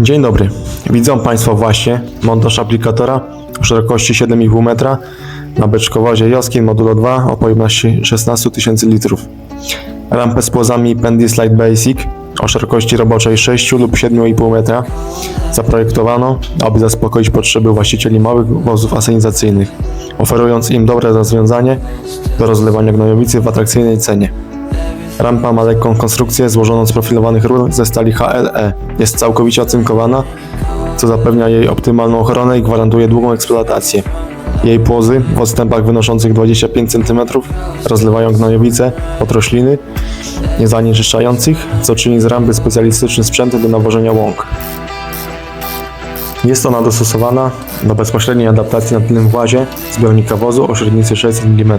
Dzień dobry. Widzą Państwo właśnie montaż aplikatora o szerokości 7,5 metra na beczkowozie Joskin Modulo 2 o pojemności 16 tysięcy litrów. Rampę z płozami Pendy Slide Basic o szerokości roboczej 6 lub 7,5 metra zaprojektowano, aby zaspokoić potrzeby właścicieli małych wozów asynizacyjnych, oferując im dobre rozwiązanie do rozlewania gnojowicy w atrakcyjnej cenie. Rampa ma lekką konstrukcję złożoną z profilowanych rur ze stali HLE. Jest całkowicie ocynkowana, co zapewnia jej optymalną ochronę i gwarantuje długą eksploatację. Jej płozy w odstępach wynoszących 25 cm rozlewają gnojowice od rośliny niezanieczyszczających, co czyni z rampy specjalistyczny sprzęt do nawożenia łąk. Jest ona dostosowana do bezpośredniej adaptacji na tylnym włazie zbiornika wozu o średnicy 600 mm.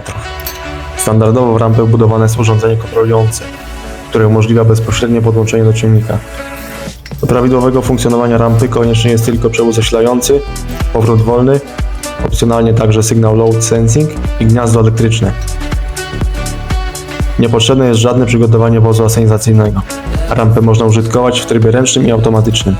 Standardowo w rampę wbudowane jest urządzenie kontrolujące, które umożliwia bezpośrednie podłączenie do ciągnika. Do prawidłowego funkcjonowania rampy konieczny jest tylko przewód zasilający, powrót wolny, opcjonalnie także sygnał load sensing i gniazdo elektryczne. Niepotrzebne jest żadne przygotowanie wozu asynizacyjnego. Rampę można użytkować w trybie ręcznym i automatycznym.